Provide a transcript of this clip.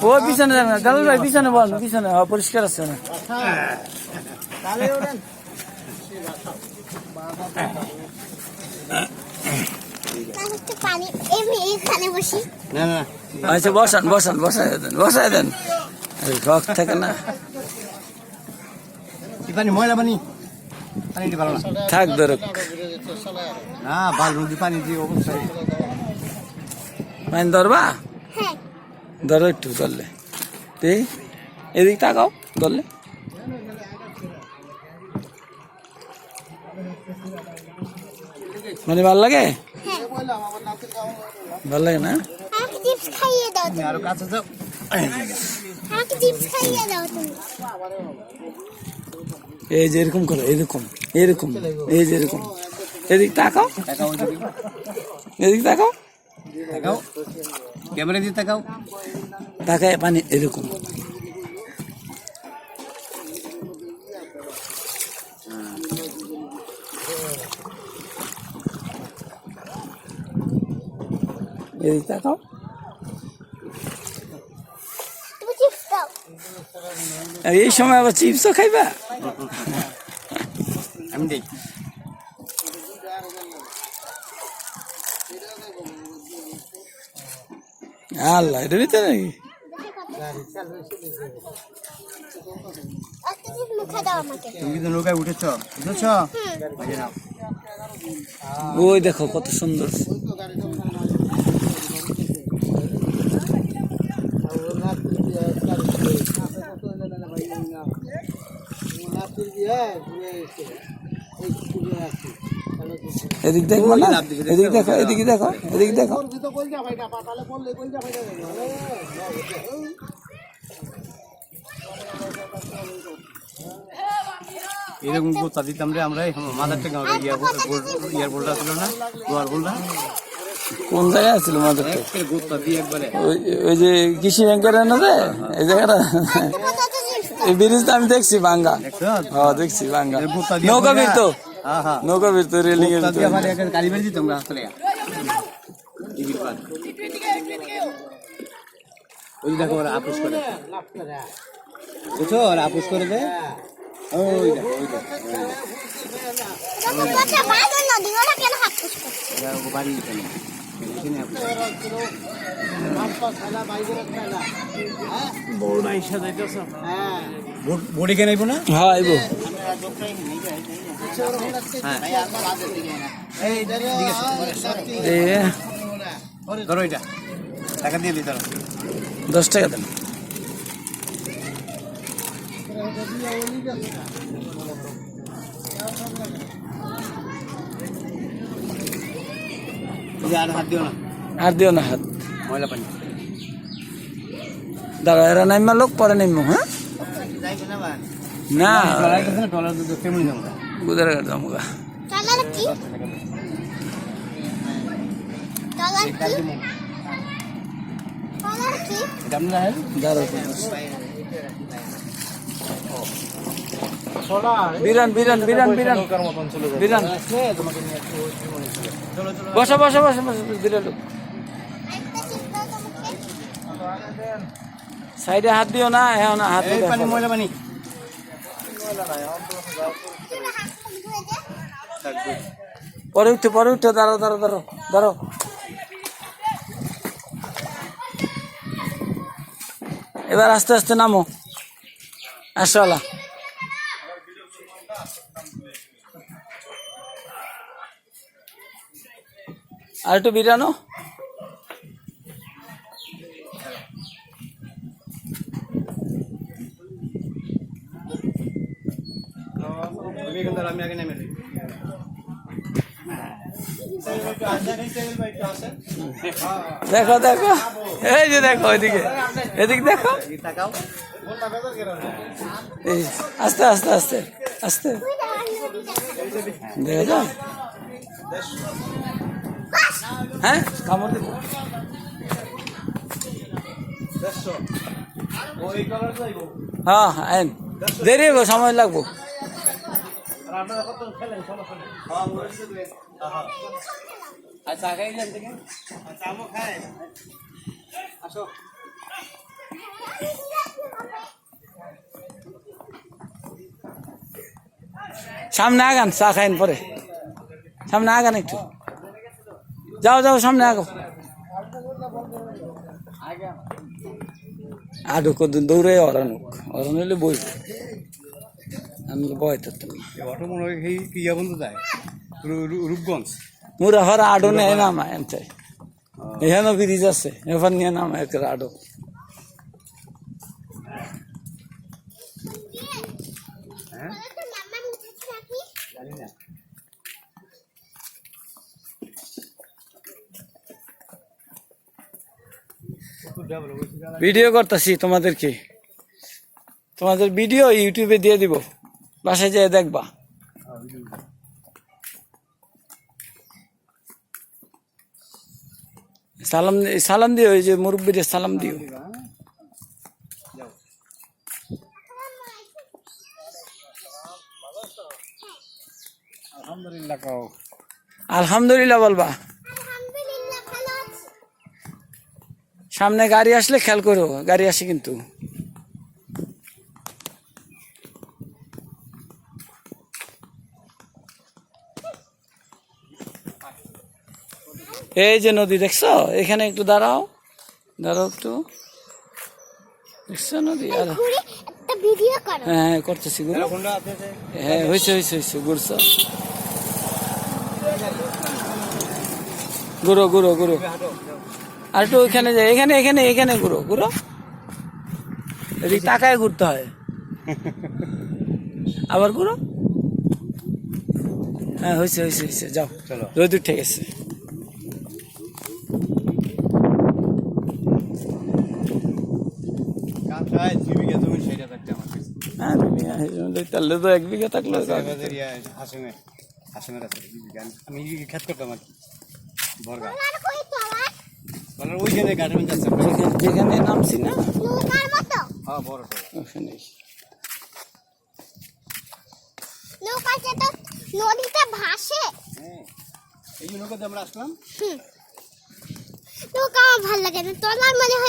ও পিছনে জালাল ভাই পিছনে বল পিছনে পরিষ্কার আছে না। তাহলে একটু পানি এমনি এখানে বসি না না। আচ্ছা বসান বসান বসাই দেন বসাই দেন। শখ থাকে না। পানি ময়লা পানি। পানি দিতে না। থাক ধরক না ভালো নদী পানি দিয়ে অবস্থায় পানি ধরবা? হ্যাঁ। ধরো একটু ধরলে। এদিক তাকাও ধরলে। মানে ভালো লাগে? ভালো লাগে না? আমাকে চিপস খাইয়ে দাও তুমি। আরও কাছে যাও। আমাকে চিপস খাইয়ে দাও তুমি। এই যে এরকম করো এরকম এরকম এই যে এরকম। এদিক তাকাও। তাকাও এদিক তাকাও। তাকাও। ক্যামেরা দিয়ে তাকাও। তাকায় পানি এরকম। এদিক তাকাও। এই সময় আবার চিপসও খাইবা? আমি দেই। আল্লাহ এটার ভিতরে নাকি? ওই দেখো কত সুন্দর। এদিক দেখো না এদিক দেখো এদিকে দেখো এদিক দেখো। এরকম গোতা দিতাম রে আমরা মাদার থেকে ইয়ারপোর্ট ইয়ারপোর্টটা ছিল না? গোয়ার কোন জায়গায় আছিল মাদারটা ওই ওই যে কৃষি ব্যাংকের না যে এই জায়গাটা? দাও এই ব্রিজটা আমি দেখছি বাঙ্গা দেখছ হ্যাঁ দেখছি দিয়ে নৌকা বীর তো। হ্যাঁ হ্যাঁ। নৌকা বীর তো রেলিং এর দিয়ে ওই দেখো ওরা আপুস করে। বুঝছ? ওরা আপুস করে দে ওই দেখো ওই দেখো কেন বাড়ি দিতে না এখানে আপুস করে। বোট- বোট এখানে আইবো না? হ্যাঁ আইবো। ধরো এটা। টাকা দিয়ে দিই ধরো। দশ টাকা দেন এই যে আর দিও না। আর দিও না হাত। ময়লা পানি। দাঁড়া এরা নাইমা লোক পরে নাইমো হ্যাঁ? না গুদার গাড়ি দামগা ডলার কি? ডলার কি? দাম না হয়? দাঁড়ো বিরান বিরান বিরান বিরান। বিরান। বসো বসো বসো বসো সাইডে হাত দিও না হ্যাঁ না, হাত পরে উঠো পরে উঠো দাঁড়ো দাঁড়ো দাঁড়ো দাঁড়ো এবার আস্তে আস্তে নামো। আসো আলা আর একটু নেমে দেখো দেখো। এই যে দেখো, এদিকে। এদিকে দেখো। আস্তে আস্তে আস্তে আস্তে। দেখা বাস হ্যাঁ? কামড় দিব। হ্যাঁ হ্যাঁ দেরি হইব সময় লাগবো। আচ্ছা থেকে? আসো। সামনে আগান চা খাইন পরে। সামনে আগান একটু। যাও যাও সামনে আগো। আডু কদিন দৌড়ে অরানুক অরান হইলে বইব আমি বয় তো তুমি। অটো মনে হয় সেই কিয়া বন্ধু যায় রূপগঞ্জ। মুরা হরা আডো নেই নামা এনতে। এখানে ব্রিজ আছে এবার নিয়ে নামা এক আডো। তো ভিডিও করতেছি তোমাদেরকে। তোমাদের ভিডিও ইউটিউবে দিয়ে দিব। বাসায় যেয়ে দেখবা। সালাম সালাম দিও ওই যে মুরব্বীর সালাম দিও। আলহামদুলিল্লাহ বলবা আলহামদুলিল্লাহ ভালো আছি সামনে গাড়ি আসলে খেয়াল করো গাড়ি আসে কিন্তু। এই যে নদী দেখছ? এখানে একটু দাঁড়াও। দাঁড়াও একটু। দেখছ নদী? আর। করো। হ্যাঁ করতেছি হ্যাঁ হয়েছে হয়েছে হয়েছে ঘুরছো। ঘুরো ঘুরো ঘুরো। আর একটু ওইখানে যাই। এখানে এখানে এখানে ঘুরো ঘুরো। এদিক টাকায় ঘুরতে হয়। আবার ঘুরো। হ্যাঁ হয়েছে হয়েছে হয়েছে যাও। চলো। রোদ উঠে গেছে। আমার হ্যাঁ তাহলে তো এক বিঘা থাকল আমি খেত করতাম আর কি? বরগা আর কই চলা বলার ওইখানে গার্মেন্ট আছে যেখানে নামছি না? হ্যাঁ বড় ওখানে নৌকাতে তো নদীতে ভাসে। হ্যাঁ। এই আমরা আসলাম। নৌকা আমার ভালো লাগে না। তোলার মনে হয়